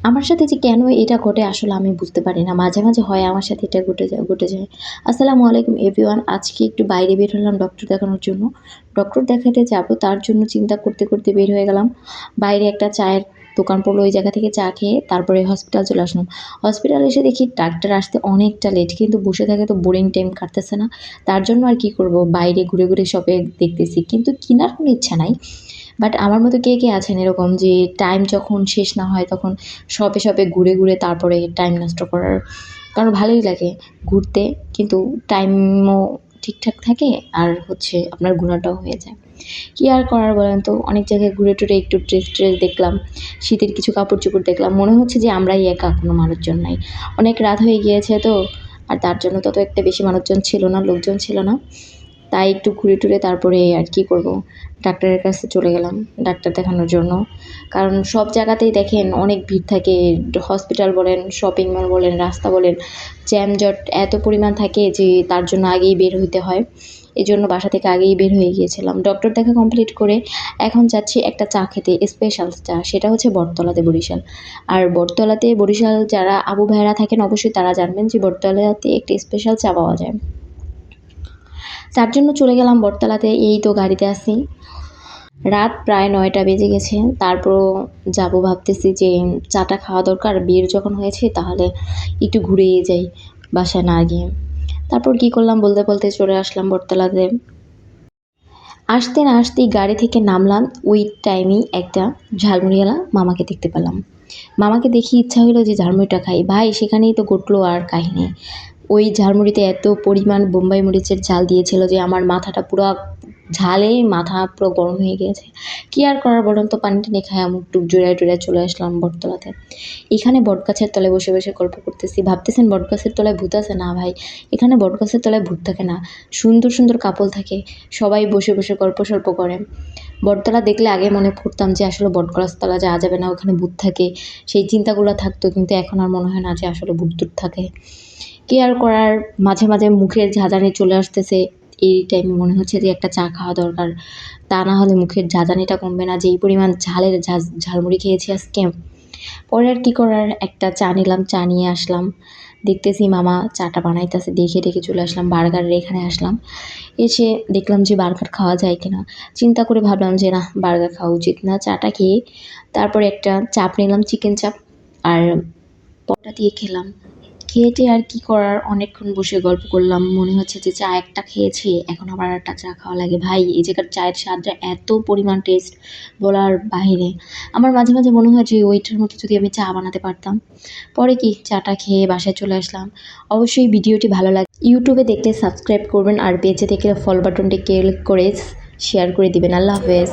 আমার সাথে যে কেন এটা ঘটে আসলে আমি বুঝতে পারি না। মাঝে মাঝে হয় আমার সাথে এটা ঘটে যায় ঘটে যায়। আসসালামু আলাইকুম এভরিওয়ান আজকে একটু বাইরে বের হলাম ডক্টর দেখানোর জন্য। ডক্টর দেখাতে যাব, তার জন্য চিন্তা করতে করতে বের হয়ে গেলাম। বাইরে একটা চায়ের দোকান পড়ল, ওই জায়গা থেকে চা খেয়ে তারপরে হসপিটাল চলে আসলাম। হসপিটাল এসে দেখি ডাক্তার আসতে অনেকটা লেট কিন্তু বসে থাকে তো বোরিং টাইম কাটতেছে না। তার জন্য আর কি করব, বাইরে ঘুরে ঘুরে শপে দেখতেছি। কিন্তু কেনার কোনো ইচ্ছা নাই। বাট আমার মতো কে কে আছেন এরকম যে টাইম যখন শেষ না হয় তখন শপে শপে ঘুরে ঘুরে তারপরে টাইম নষ্ট করার কারণ ভালোই লাগে ঘুরতে। কিন্তু টাইমও ঠিকঠাক থাকে আর হচ্ছে আপনার ঘোরাটাও হয়ে যায়। কী আর করার বলেন তো? অনেক জায়গায় ঘুরে টুরে একটু ড্রেস ট্রেস দেখলাম, শীতের কিছু কাপড় চোপড় দেখলাম, মনে হচ্ছে যে আমরাই একা, কোনো মানুষজন নাই। অনেক রাত হয়ে গিয়েছে তো, আর তার জন্য তত একটা বেশি মানুষজন ছিল না, লোকজন ছিল না। তাই একটু ঘুরে টুরে তারপরে আর কি করব। ডাক্তারের কাছে চলে গেলাম ডাক্তার দেখানোর জন্য। কারণ সব জায়গাতেই দেখেন অনেক ভিড় থাকে হসপিটাল বলেন শপিং মল বলেন, রাস্তা বলেন, জ্যামজট এত পরিমাণ থাকে যে তার জন্য আগেই বের হইতে হয়। এই জন্য বাসা থেকে আগেই বের হয়ে গিয়েছিলাম। ডক্টর দেখা কমপ্লিট করে এখন যাচ্ছি একটা চা খেতে স্পেশাল চা, সেটা হচ্ছে বটতলাতে বরিশাল। আর বটতলাতে বরিশাল যারা আবু ভাইয়েরা থাকেন অবশ্যই তারা জানবেন যে বটতলাতে একটি স্পেশাল চা পাওয়া যায়। তার জন্য চলে গেলাম বটতলাতে, এই তো গাড়িতে আসি রাত প্রায় নয়টা বেজে গেছে, তারপরও যাব ভাবতেছি যে চাটা খাওয়া দরকার, বিয়ের যখন হয়েছে তাহলে একটু ঘুরেই যাই বাসায় না গিয়ে। তারপর কি করলাম বলতে বলতে চলে আসলাম বটতলাতে। আসতে না আসতেই গাড়ি থেকে নামলাম, ওই টাইমেই একটা ঝালমুড়িওয়ালা মামাকে দেখতে পেলাম। মামাকে দেখি ইচ্ছা হলো যে ঝালমুড়িটা খাই। ভাই, সেখানেই তো ঘটলো আর কাহিনী। ওই ঝালমুড়িতে এত পরিমাণ বোম্বাই মরিচের ঝাল দিয়েছিল যে আমার মাথাটা পুরো ঝালে মাথা পুরো গরম হয়ে গিয়েছে। কী আর করার বলুন তো? পানি টানি খায় মুখ টুক জোড়ায় টোড়ায় চলে আসলাম বটতলাতে। এখানে বটগাছের তলায় বসে বসে গল্প করতেছি। ভাবতেছেন বটগাছের তলায় ভূত আছে? না ভাই, এখানে বটগাছের তলায় ভূত থাকে না। সুন্দর সুন্দর কাপল থাকে। সবাই বসে বসে গল্প সল্প করে। বটতলা দেখলে আগে মনে করতাম যে আসলে বটগাছ তলা যাওয়া যাবে না, ওখানে ভূত থাকে। সেই চিন্তাগুলো থাকতো, কিন্তু এখন আর মনে হয় না যে আসলে ভূত টুত থাকে। কি আর করার? মাঝে মাঝে মুখের ঝাঁঝানি চলে আসতেছে। এই টাইমে মনে হচ্ছে যে একটা চা খাওয়া দরকার। তা না হলে মুখের ঝাঁঝানিটা কমবে না। যেই পরিমাণ ঝালের ঝাল ঝালমুড়ি খেয়েছি আজকে। পরে আর কী করার? একটা চা নিলাম, চা নিয়ে আসলাম। দেখতেছি মামা চাটা বানাইতেছে। দেখে দেখে চলে আসলাম, বার্গারের এখানে আসলাম। এসে দেখলাম যে বার্গার খাওয়া যায় কিনা। চিন্তা করে ভাবলাম যে, না, বার্গার খাওয়া উচিত না। চাটা খেয়ে তারপরে একটা চাপ নিলাম, চিকেন চাপ। আর পটা দিয়ে খেলাম। খেয়েটে আর কি করার? অনেকক্ষণ বসে গল্প করলাম। মনে হচ্ছে যে চা একটা খেয়েছি। এখন আবার একটা চা খাওয়া লাগে। ভাই, এই জায়গার চায়ের স্বাদটা এত পরিমাণ টেস্ট বলার বাইরে আমার মাঝে মাঝে মনে হয় যে ওইটার মতো যদি আমি চা বানাতে পারতাম। পরে কি? চাটা খেয়ে বাসায় চলে আসলাম। অবশ্যই ভিডিওটি ভালো লাগে ইউটিউবে দেখলে সাবস্ক্রাইব করবেন আর বেঁচে দেখলে ফল বাটনটি ক্লিক করে শেয়ার করে দিবেন। আল্লাহ হাফেজ।